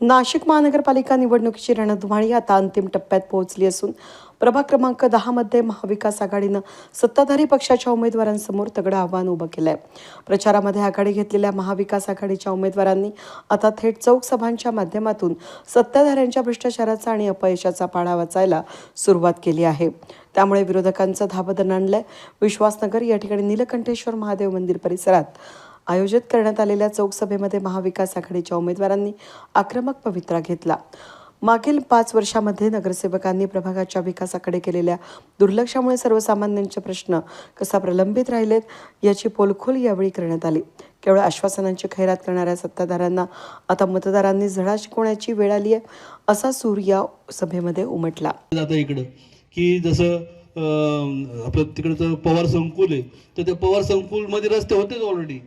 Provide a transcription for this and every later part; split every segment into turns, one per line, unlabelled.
नाशिक महानगरपालिका निवडणुकीची रणधुमाळी आता अंतिम टप्प्यात पोहोचली असून प्रभाग क्रमांक दहामध्ये महाविकास आघाडीनं सत्ताधारी पक्षाच्या उमेदवारांसमोर तगडं आव्हान उभं केलं आहे प्रचारामध्ये आघाडी घेतलेल्या महाविकास आघाडीच्या उमेदवारांनी आता थेट चौक सभांच्या माध्यमातून सत्ताधाऱ्यांच्या भ्रष्टाचाराचा आणि अपयशाचा पाढा वाचायला सुरुवात केली आहे. त्यामुळे विरोधकांचं धाबदन आणलंय. विश्वासनगर या ठिकाणी नीलकंठेश्वर महादेव मंदिर परिसरात आयोजित करण्यात आलेल्या चौकसभेमध्ये महाविकास आघाडीच्या उमेदवारांनी आक्रमक पवित्रा घेतला. मागील पाच वर्षामध्ये नगरसेवकांनी प्रभागाच्या विकासाकडे केलेल्या दुर्लक्षामुळे सर्वसामान्यांचे प्रश्न कसा प्रलंबित राहिलेत याची पोलखोल यावेळी करण्यात आली. केवळ आश्वासनांची खैरात करणाऱ्या सत्ताधाऱ्यांना आता मतदारांनी झडा शिकवण्याची वेळ आली आहे असा सूर या सभेमध्ये उमटला.
जातं इकडं की जसं आपलं तिकडचं पवार संकुल आहे तर त्या पवार संकुलमध्ये रस्ते होतेच ऑलरेडी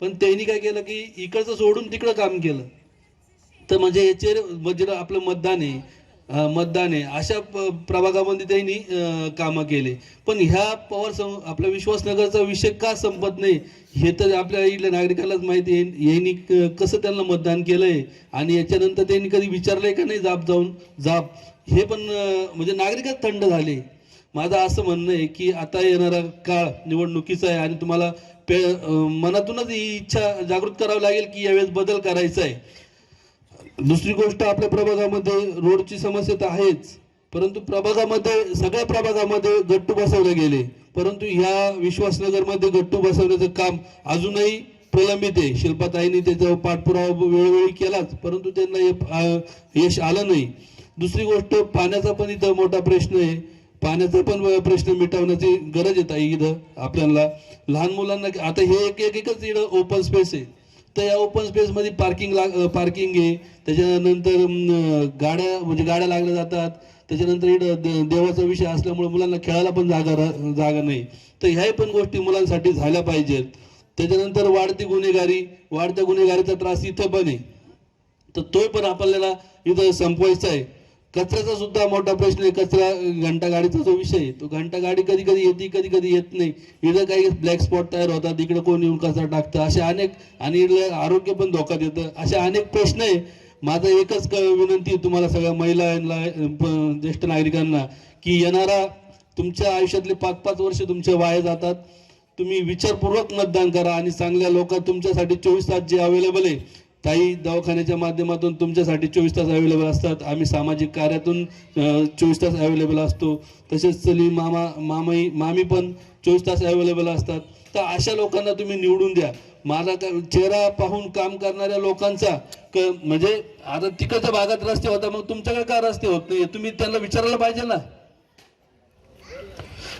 पण त्यांनी काय केलं की इकडचं सोडून तिकडं काम केलं. तर म्हणजे याचे म्हणजे आपलं मतदान आहे मतदान आहे अशा प- प्रभागामध्ये त्यांनी कामं केले. पण ह्या पवार सं आपल्या विश्वासनगरचा विषय का संपत नाही हे तर आपल्या इथल्या नागरिकालाच माहिती आहे. यांनी क- कसं त्यांना मतदान केलं आहे आणि याच्यानंतर त्यांनी कधी विचारलंय का नाही जाप जाऊन? जाप. हे पण म्हणजे नागरिकच थंड झाले. माझं असं म्हणणं आहे की आता येणारा काळ निवडणुकीचा आहे आणि तुम्हाला पे मनातूनच ही इच्छा जागृत करावी लागेल की यावेळेस बदल करायचा आहे. दुसरी गोष्ट आपल्या प्रभागामध्ये रोडची समस्या तर आहेच परंतु प्रभागामध्ये सगळ्या प्रभागामध्ये गट्टू बसवले गेले. परंतु ह्या विश्वासनगरमध्ये गट्टू बसवण्याचं काम अजूनही प्रलंबित आहे. शिल्पाताईंनी त्याचा पाठपुरावा वेळोवेळी केलाच परंतु त्यांना यश आलं नाही. दुसरी गोष्ट पाण्याचा पण इथं मोठा प्रश्न आहे. पाण्याचा पण प्रश्न मिटवण्याची गरज येत आहे इथं आपल्याला. लहान मुलांना आता हे एक एक एकच इथं ओपन स्पेस आहे. तर या ओपन स्पेसमध्ये पार्किंग लाग पार्किंग आहे. त्याच्यानंतर गाड्या म्हणजे गाड्या लागल्या जातात. त्याच्यानंतर इकडं देवाचा विषय असल्यामुळे मुलांना खेळायला पण जागा रा- जागा नाही. तर ह्याही पण गोष्टी मुलांसाठी झाल्या पाहिजेत. त्याच्यानंतर वाढती गुन्हेगारी. वाढत्या गुन्हेगारीचा त्रास इथं पण आहे. तर तो पण आपल्याला इथं संपवायचा आहे. कचऱ्याचा सुद्धा मोठा प्रश्न आहे. कचरा घंटा गाडीचा जो विषय आहे तो घंटा गाडी कधी कधी येते कधी कधी येत नाही. इथं काही ब्लॅक स्पॉट तयार होतात इकडे कोण येऊन कचरा टाकतं असे अनेक आणि आरोग्य पण धोक्यात येतं. असे अनेक प्रश्न आहे. माझा एकच विनंती आहे तुम्हाला सगळ्या महिलांना ज्येष्ठ नागरिकांना की येणारा तुमच्या आयुष्यातले पाच पाच वर्ष तुमचे वाया जातात. तुम्ही विचारपूर्वक मतदान करा आणि चांगल्या लोक तुमच्यासाठी चोवीस तास जे अवेलेबल आहे ताई दवाखान्याच्या माध्यमातून तुमच्यासाठी चोवीस तास अवेलेबल असतात. आम्ही सामाजिक कार्यातून चोवीस तास अवेलेबल असतो. तसेच चली मामा मामाई मामी पण चोवीस तास अवेलेबल असतात. तर अशा लोकांना तुम्ही निवडून द्या. माझा चेहरा पाहून काम करणाऱ्या लोकांचा क- म्हणजे आता तिकडच्या भागात रस्ते होता मग तुमच्याकडे का रस्ते होत नाही तुम्ही त्यांना विचारायला पाहिजे ना.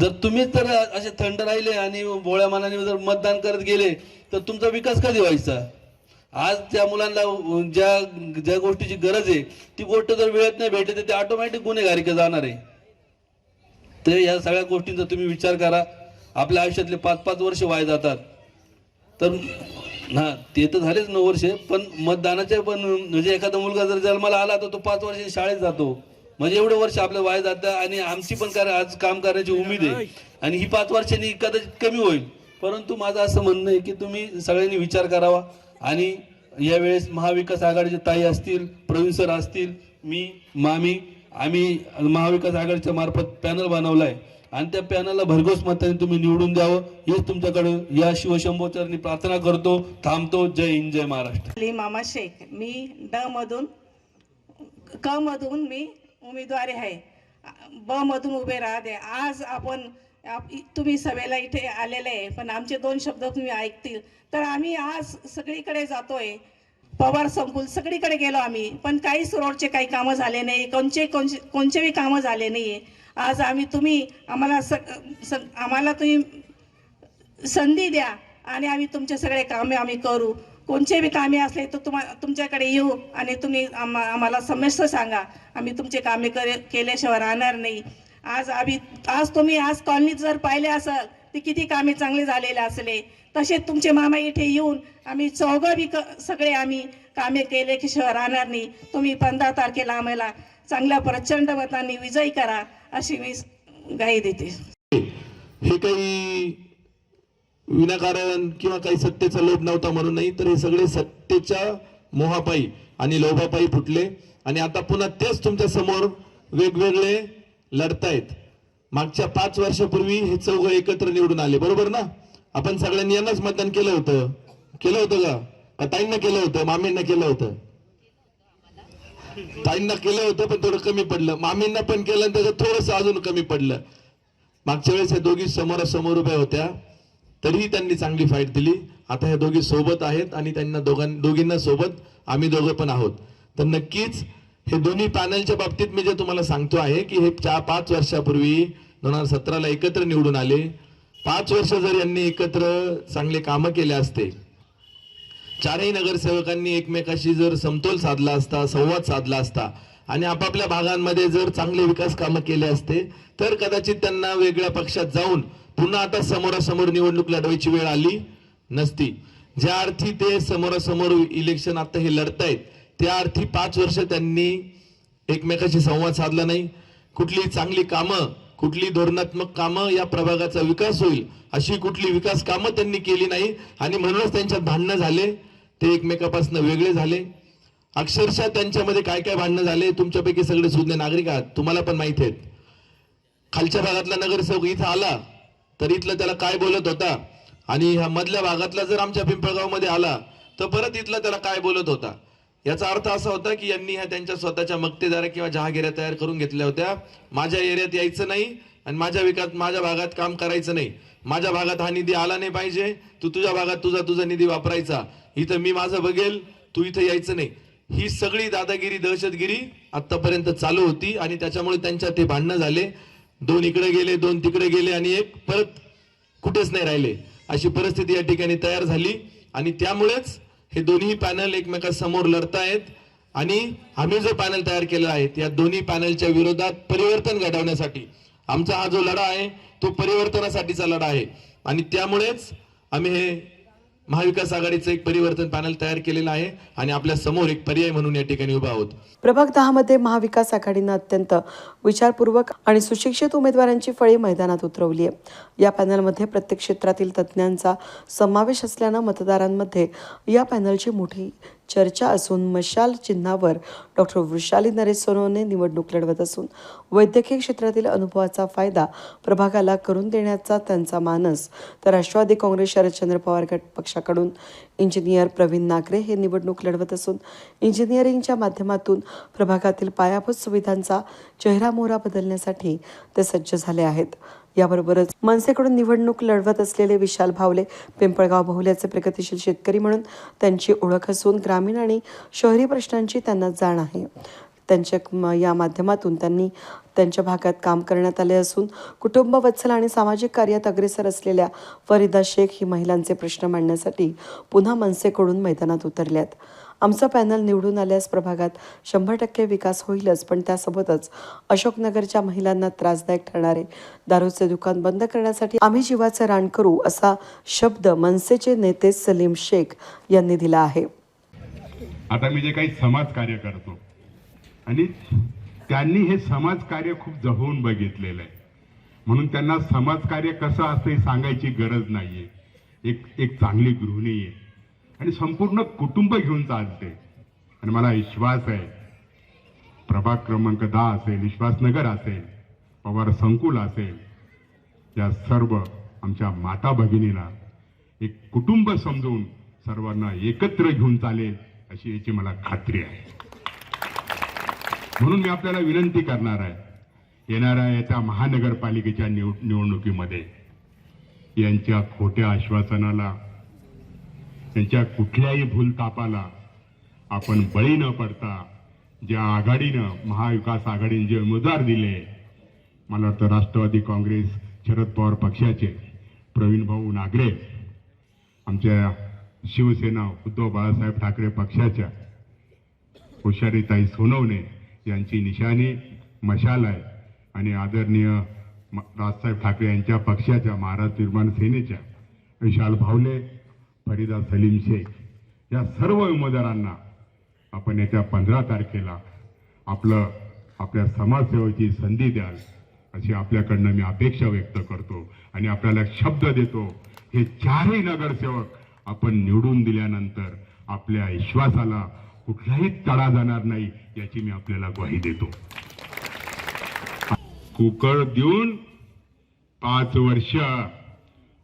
जर तुम्हीच जर असे थंड राहिले आणि बोळ्या मनाने जर मतदान करत गेले तर तुमचा विकास कधी व्हायचा? आज त्या मुलांना ज्या ज्या गोष्टीची गरज आहे ती गोष्ट जर वेळेत नाही भेटत तर ते ऑटोमॅटिक गुन्हेगारिका जाणार आहे. ते या सगळ्या गोष्टींचा तुम्ही विचार करा. आपल्या आयुष्यातले पाच पाच वर्ष वाया जातात. तर हा ते तर झालेच नऊ वर्ष पण मतदानाचे पण म्हणजे एखादा मुलगा जर जन्माला आला तर तो पाच वर्ष शाळेत जातो. म्हणजे एवढे वर्ष आपल्या वाया जातात आणि आमची पण कार आज काम करण्याची उमेद आहे. आणि ही पाच वर्षांनी कदाचित कमी होईल. परंतु माझं असं म्हणणं आहे की तुम्ही सगळ्यांनी विचार करावा. आणि यावेळेस महाविकास आघाडीचे ताई असतील प्रवीण सर असतील मी मामी आम्ही महाविकास आघाडीच्या मार्फत पॅनल बनवलाय. आणि त्या पॅनलला भरघोस मताने तुम्ही निवडून द्यावं हेच तुमच्याकडे या शिवशंभोचरणी प्रार्थना करतो थांबतो जय हिंद जय महाराष्ट्र.
मामा शेख मी ड मधून क मधून मी उमेदवारी आहे. ब मधून उभे राहते. आज आपण तुम्ही सभेला इथे आलेले आहे पण आमचे दोन शब्द तुम्ही ऐकतील. तर आम्ही आज सगळीकडे जातोय. पवार संकुल सगळीकडे गेलो आम्ही. पण काहीच रोडचे काही कामं झाले नाही. कोणचे कोणचे कोणचेही कामं झाले नाही आज आम्ही तुम्ही आम्हाला स स- आम्हाला तुम्ही संधी द्या आणि आम्ही तुमचे सगळे कामे आम्ही करू. कोणचे बी कामे असले तर तुम्हा तुमच्याकडे येऊ आणि तुम्ही आम्हा आम्हाला समस्या सांगा. आम्ही तुमचे कामे करे केल्याशिवाय राहणार नाही. आज आम्ही आज तुम्ही आज कॉलनीत जर पाहिले असाल तर किती कामे चांगले झालेले असले. तसेच तुमचे मामा इथे येऊन आम्ही चौघं बी सगळे आम्ही कामे केले की शहर राहणार नाही तुम्ही पंधरा तारखेला आम्हाला चांगल्या प्रचंड मतांनी विजयी करा अशी मी गाई देते.
हे काही विनाकारण किंवा काही सत्तेचा लोभ नव्हता म्हणून नाही तर हे सगळे सत्तेच्या मोहापायी आणि लोभापायी फुटले. आणि आता पुन्हा तेच तुमच्यासमोर वेगवेगळे लढतायत. मागच्या पाच वर्षापूर्वी हे चौघ एकत्र निवडून आले बरोबर ना? आपण सगळ्यांनी यांनाच मतदान केलं होतं. केलं होतं का? ताईंना केलं होतं? मामींना केलं होतं? ताईंना केलं होतं पण थोडं कमी पडलं. मामींना पण केलं आणि त्याचं थोडस अजून कमी पडलं. मागच्या वेळेस या दोघी समोरासमोर उभ्या होत्या. तरीही त्यांनी चांगली फाईट दिली. आता ह्या दोघी सोबत आहेत आणि त्यांना दोघां दोघींना सोबत आम्ही दोघं पण आहोत. तर नक्कीच हे दोन्ही पॅनलच्या बाबतीत मी जे तुम्हाला सांगतो आहे की हे चार पाच वर्षापूर्वी दोन हजार सतराला एकत्र निवडून आले. पाच वर्ष जर यांनी एकत्र चांगले कामं केले असते चारही नगरसेवकांनी एकमेकाशी जर समतोल साधला असता संवाद साधला असता आणि आपापल्या भागांमध्ये जर चांगले विकास कामं केले असते तर कदाचित त्यांना वेगळ्या पक्षात जाऊन पुन्हा आता समोरासमोर निवडणूक लढवायची वेळ आली नसती. ज्या अर्थी ते समोरासमोर इलेक्शन आता हे लढतायत त्या अर्थी पाच वर्ष त्यांनी एकमेकाशी संवाद साधला नाही. कुठली चांगली कामं कुठली धोरणात्मक कामं या प्रभागाचा विकास होईल अशी कुठली विकास कामं त्यांनी केली नाही आणि म्हणूनच त्यांच्यात भांडणं झाले. ते एकमेकापासून वेगळे झाले. अक्षरशः त्यांच्यामध्ये काय काय भांडणं झाले तुमच्यापैकी सगळे सुज्ञ नागरिक आहात. तुम्हाला पण माहिती आहेत. खालच्या भागातला नगरसेवक इथं आला तर इथलं त्याला काय बोलत होता? आणि ह्या मधल्या भागातला जर आमच्या पिंपळगावमध्ये आला तर परत इथला त्याला काय बोलत होता? याचा अर्थ असा होता की यांनी ह्या त्यांच्या स्वतःच्या मक्तेदाऱ्या किंवा जहागिऱ्या तयार करून घेतल्या होत्या. माझ्या एरियात यायचं नाही आणि माझ्या विकास माझ्या भागात काम करायचं नाही. माझ्या भागात हा निधी आला नाही पाहिजे. तू तुझ्या भागात तुझा तुझा निधी वापरायचा. इथं मी माझं बघेल. तू इथं यायचं नाही. ही सगळी दादागिरी दहशतगिरी आतापर्यंत चालू होती आणि त्याच्यामुळे त्यांच्यात ते भांडणं झाले. दोन इकडे गेले दोन तिकडे गेले आणि एक परत कुठेच नाही राहिले. अशी परिस्थिती या ठिकाणी तयार झाली आणि त्यामुळेच हे दोन्ही पॅनल एकमेकांसमोर लढतायत आणि आम्ही जो पॅनल तयार केला आहे या दोन्ही पॅनलच्या विरोधात परिवर्तन घडवण्यासाठी आमचा हा जो लढा आहे तो परिवर्तनासाठीचा लढा आहे. आणि त्यामुळेच आम्ही हे महाविकास आघाडीचं एक परिवर्तन पॅनल तयार केलेलं आहे आणि आपल्यासमोर एक पर्याय म्हणून या ठिकाणी उभा आहोत.
प्रभाग दहामध्ये महाविकास आघाडीनं अत्यंत विचारपूर्वक आणि सुशिक्षित उमेदवारांची फळी मैदानात उतरवली आहे. या पॅनलमध्ये प्रत्येक क्षेत्रातील तज्ज्ञांचा समावेश असल्यानं मतदारांमध्ये या पॅनलची मोठी चर्चा असून मशाल चिन्हावर डॉक्टर वृषाली नरेश सोनवणे निवडणूक लढवत असून वैद्यकीय क्षेत्रातील अनुभवाचा फायदा प्रभागाला करून देण्याचा त्यांचा मानस तर राष्ट्रवादी काँग्रेस शरदचंद्र पवार गट पक्षाकडून इंजिनियर प्रवीण नागरे हे निवडणूक लढवत असून इंजिनिअरिंगच्या माध्यमातून प्रभागातील पायाभूत सुविधांचा चेहरामोहरा बदलण्यासाठी ते सज्ज झाले आहेत. याबरोबरच मनसेकडून निवडणूक लढवत असलेले विशाल भावले पिंपळगाव बहुल्याचे प्रगतीशील शेतकरी म्हणून त्यांची ओळख असून ग्रामीण आणि शहरी प्रश्नांची त्यांना जाण आहे. त्यांच्या या माध्यमातून त्यांनी त्यांच्या भागात काम करण्यात आले असून कुटुंब वत्सल आणि सामाजिक कार्यात अग्रेसर असलेल्या फरीदा शेख ही महिलांचे प्रश्न मांडण्यासाठी पुन्हा मनसेकडून मैदानात उतरल्यात. आमचं पॅनल निवडून आल्यास प्रभागात शंभर टक्के विकास होईलच पण त्यासोबतच अशोकनगरच्या महिलांना त्रासदायक ठरणारे दारूचे दुकान बंद करण्यासाठी आम्ही जीवाचं रान करू असा शब्द मनसेचे नेते सलीम शेख यांनी दिला आहे.
आता मी जे काही समाज कार्य करतो आणि त्यांनी हे समाज कार्य खूप जवळून बघितलेलं आहे. म्हणून त्यांना समाज कार्य कसं असतं हे सांगायची गरज नाहीये. एक एक चांगली गृहिणी आहे. आणि संपूर्ण कुटुंब घेऊन चालते. आणि मला विश्वास आहे प्रभाग क्रमांक दहा असेल विश्वासनगर असेल पवार संकुल असेल या सर्व आमच्या माता भगिनीला एक कुटुंब समजून सर्वांना एकत्र घेऊन चालेल अशी याची मला खात्री आहे. म्हणून मी आपल्याला विनंती करणार आहे येणाऱ्या येत्या महानगरपालिकेच्या निव निवडणुकीमध्ये यांच्या खोट्या आश्वासनाला त्यांच्या कुठल्याही भूलतापाला आपण बळी न पडता ज्या आघाडीनं महाविकास आघाडीने जे उमेदवार दिले मला वाटतं राष्ट्रवादी काँग्रेस शरद पवार पक्षाचे प्रवीण भाऊ नागरे आमच्या शिवसेना उद्धव बाळासाहेब ठाकरे पक्षाच्या हुशारीताई सोनवणे यांची निशाणी मशाल आहे. आणि आदरणीय म- राजसाहेब ठाकरे यांच्या पक्षाच्या महाराष्ट्र निर्माण सेनेच्या विशाल भावले फरीदा सलीम शेख या सर्व उमेदवारांना आपण येत्या पंधरा तारखेला आपलं आपल्या समाजसेवेची संधी द्याल अशी आपल्याकडनं मी अपेक्षा व्यक्त करतो आणि आपल्याला शब्द देतो हे चारही नगरसेवक आपण निवडून दिल्यानंतर आपल्या विश्वासाला कुठलाही तडा जाणार नाही याची मी आपल्याला ग्वाही देतो. कुकर देऊन पाच वर्ष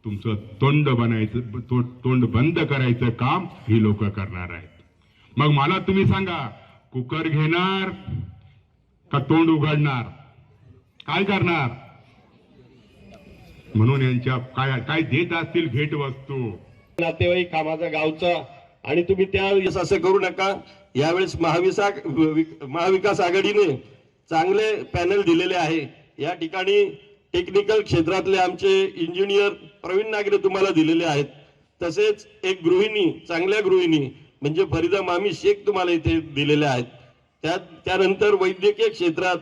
तुमचं तोंड बनायचं तो- तोंड बंद करायचं काम ही लोक करणार आहेत. मग मला तुम्ही सांगा कुकर घेणार का तोंड उघडणार? काय करणार? म्हणून यांच्या काय काय देत असतील भेट वस्तू
नातेवाईक कामाचा गावचा आणि तुम्ही त्यावेळेस असं करू नका. यावेळेस महाविसा महाविकास आघाडीने चांगले पॅनल दिलेले आहे. या ठिकाणी टेक्निकल क्षेत्रातले आमचे इंजिनियर प्रवीण नागरे तुम्हाला दिलेले आहेत. तसेच एक गृहिणी चांगल्या गृहिणी म्हणजे फरीदा मामी शेख तुम्हाला इथे दिलेल्या आहेत. त्यात त्यानंतर वैद्यकीय क्षेत्रात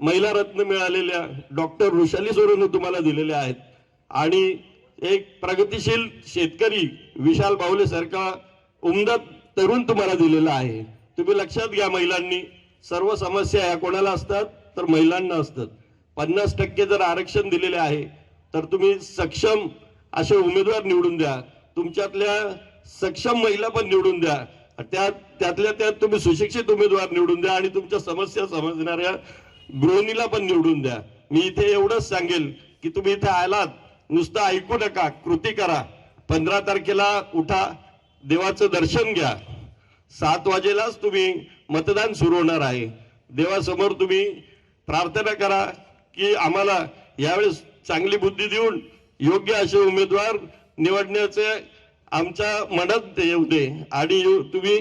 महिला रत्न मिळालेल्या डॉक्टर वृषाली सोरेनं तुम्हाला दिलेल्या आहेत. आणि एक प्रगतिशील शेतकरी विशाल बावले सारखा उमदा तरुण तुम्हाला दिलेला आहे. तुम्ही लक्षात घ्या महिलांनी सर्व समस्या या कोणाला असतात तर महिलांना असतात. पन्नास टक्के जर आरक्षण दिलेले आहे तर तुम्ही सक्षम असे उमेदवार निवडून द्या. तुमच्यातल्या सक्षम महिला पण निवडून द्या. त्या त्यातल्या त्यात तुम्ही सुशिक्षित उमेदवार निवडून द्या आणि तुमच्या समस्या समजणाऱ्या गृहिणीला पण निवडून द्या. मी इथे एवढंच सांगेल की तुम्ही इथे आलात नुसतं ऐकू नका कृती करा. पंधरा तारखेला उठा देवाचं दर्शन घ्या. सात वाजेलाच तुम्ही मतदान सुरू होणार आहे. देवासमोर तुम्ही प्रार्थना करा. की आम्हाला यावेळेस चांगली बुद्धी देऊन योग्य असे उमेदवार निवडण्याचे आमच्या मनात येऊ दे. आणि तुम्ही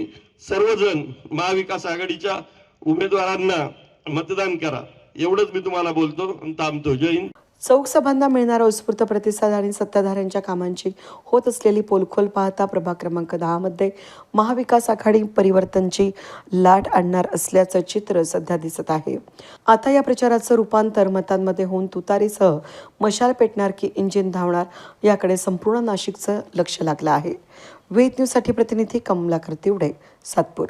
सर्वजण महाविकास आघाडीच्या उमेदवारांना मतदान करा. एवढंच मी तुम्हाला बोलतो आणि थांबतो. जय हिंद.
चौक सभांना मिळणारा उत्स्फूर्त प्रतिसाद आणि सत्ताधाऱ्यांच्या कामांची होत असलेली पोलखोल पाहता प्रभाग क्रमांक दहामध्ये महाविकास आघाडी परिवर्तनची लाट आणणार असल्याचं चित्र सध्या दिसत आहे. आता या प्रचाराचं रूपांतर मतांमध्ये होऊन तुतारीसह मशाल पेटणार की इंजिन धावणार याकडे संपूर्ण नाशिकचं लक्ष लागलं आहे. वेद न्यूजसाठी प्रतिनिधी कमलाकर तिवडे सातपूर.